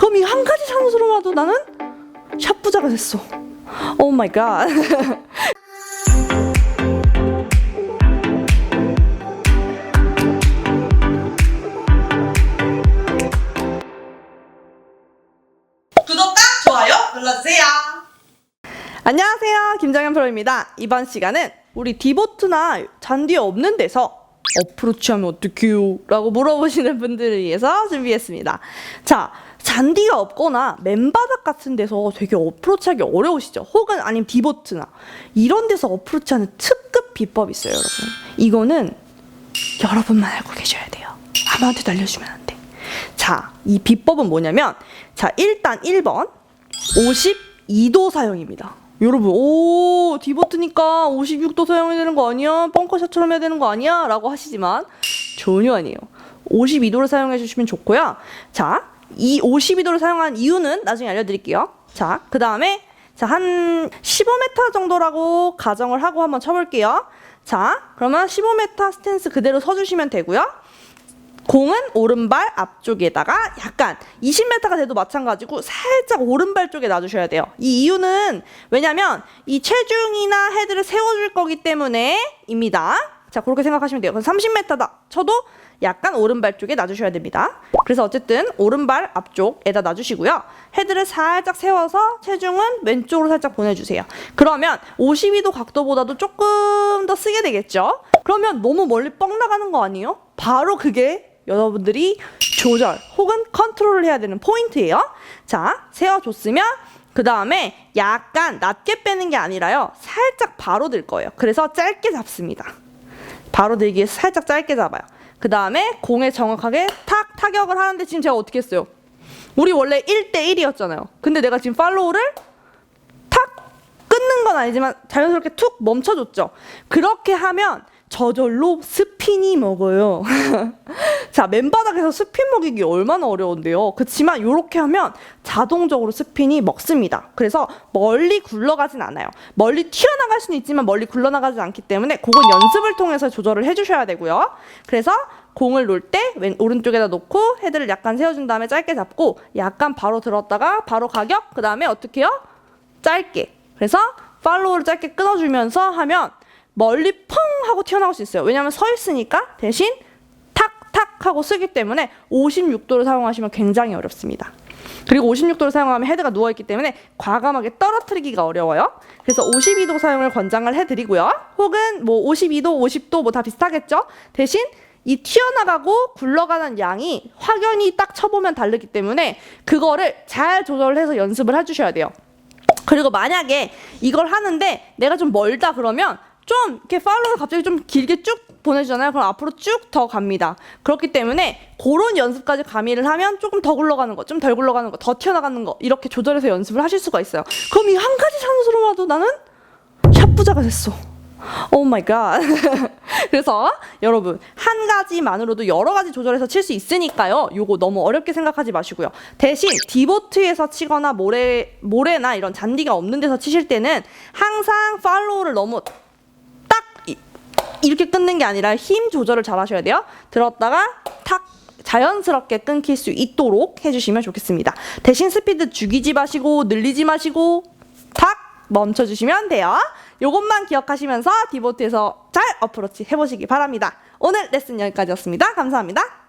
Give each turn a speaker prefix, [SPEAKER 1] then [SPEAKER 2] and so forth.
[SPEAKER 1] 그럼 이 한 가지 산수로라도 나는 샵 부자가 됐어. 오 마이 갓.
[SPEAKER 2] 구독과 좋아요 눌러주세요.
[SPEAKER 1] 안녕하세요. 김정현 프로입니다. 이번 시간은 우리 디보트나 잔디 없는 데서 어프로치 하면 어떡해요? 라고 물어보시는 분들을 위해서 준비했습니다. 자, 잔디가 없거나 맨바닥 같은 데서 되게 어프로치 하기 어려우시죠? 혹은 아니면 디보트나 이런 데서 어프로치 하는 특급 비법이 있어요, 여러분. 이거는 여러분만 알고 계셔야 돼요. 아무한테도 알려주면 안 돼. 자, 이 비법은 뭐냐면, 자, 일단 1번, 52도 사용입니다. 여러분, 오, 디버트니까 56도 사용해야 되는 거 아니야? 벙커샷처럼 해야 되는 거 아니야? 라고 하시지만, 전혀 아니에요. 52도를 사용해 주시면 좋고요. 자, 이 52도를 사용한 이유는 나중에 알려드릴게요. 자, 그 다음에, 자, 한 15m 정도라고 가정을 하고 한번 쳐볼게요. 자, 그러면 15m 스탠스 그대로 서주시면 되고요. 공은 오른발 앞쪽에다가 약간 20m가 돼도 마찬가지고 살짝 오른발 쪽에 놔주셔야 돼요. 이 이유는 왜냐면 이 체중이나 헤드를 세워줄 거기 때문에 입니다. 자, 그렇게 생각하시면 돼요. 그럼 30m다 쳐도 약간 오른발 쪽에 놔주셔야 됩니다. 그래서 어쨌든 오른발 앞쪽에다 놔주시고요. 헤드를 살짝 세워서 체중은 왼쪽으로 살짝 보내주세요. 그러면 52도 각도보다도 조금 더 쓰게 되겠죠? 그러면 너무 멀리 뻥 나가는 거 아니에요? 바로 그게 여러분들이 조절 혹은 컨트롤을 해야 되는 포인트예요. 자, 세워줬으면 그 다음에 약간 낮게 빼는 게 아니라요. 살짝 바로 들 거예요. 그래서 짧게 잡습니다. 바로 들기 위해서 살짝 짧게 잡아요. 그 다음에 공에 정확하게 탁 타격을 하는데 지금 제가 어떻게 했어요? 우리 원래 1대1이었잖아요. 근데 내가 지금 팔로우를 탁 끊는 건 아니지만 자연스럽게 툭 멈춰줬죠. 그렇게 하면 저절로 스핀이 먹어요. 자, 맨바닥에서 스핀 먹이기 얼마나 어려운데요. 그렇지만 이렇게 하면 자동적으로 스핀이 먹습니다. 그래서 멀리 굴러가진 않아요. 멀리 튀어나갈 수는 있지만 멀리 굴러나가지 않기 때문에 그건 연습을 통해서 조절을 해주셔야 되고요. 그래서 공을 놓을 때 왼, 오른쪽에다 놓고 헤드를 약간 세워준 다음에 짧게 잡고 약간 바로 들었다가 바로 가격 그 다음에 어떻게 해요? 짧게. 그래서 팔로우를 짧게 끊어주면서 하면 멀리 펑 하고 튀어나올 수 있어요. 왜냐하면 서 있으니까 대신 탁탁 하고 쓰기 때문에 56도를 사용하시면 굉장히 어렵습니다. 그리고 56도를 사용하면 헤드가 누워있기 때문에 과감하게 떨어뜨리기가 어려워요. 그래서 52도 사용을 권장을 해드리고요. 혹은 뭐 52도, 50도 뭐 다 비슷하겠죠? 대신 이 튀어나가고 굴러가는 양이 확연히 딱 쳐보면 다르기 때문에 그거를 잘 조절해서 연습을 해주셔야 돼요. 그리고 만약에 이걸 하는데 내가 좀 멀다 그러면 좀 이렇게 팔로우를 갑자기 좀 길게 쭉 보내주잖아요. 그럼 앞으로 쭉 더 갑니다. 그렇기 때문에 그런 연습까지 가미를 하면 조금 더 굴러가는 거, 좀 덜 굴러가는 거, 더 튀어나가는 거 이렇게 조절해서 연습을 하실 수가 있어요. 그럼 이 한 가지 산수로라도 나는 샵 부자가 됐어. 오 마이 갓. 그래서 여러분 한 가지만으로도 여러 가지 조절해서 칠 수 있으니까요. 요거 너무 어렵게 생각하지 마시고요. 대신 디보트에서 치거나 모래 모래나 이런 잔디가 없는 데서 치실 때는 항상 팔로우를 너무 딱 이- 이렇게 끊는 게 아니라 힘 조절을 잘 하셔야 돼요. 들었다가 탁 자연스럽게 끊길 수 있도록 해주시면 좋겠습니다. 대신 스피드 죽이지 마시고 늘리지 마시고 탁 멈춰주시면 돼요. 요것만 기억하시면서 디보트에서 잘 어프로치 해보시기 바랍니다. 오늘 레슨 여기까지였습니다. 감사합니다.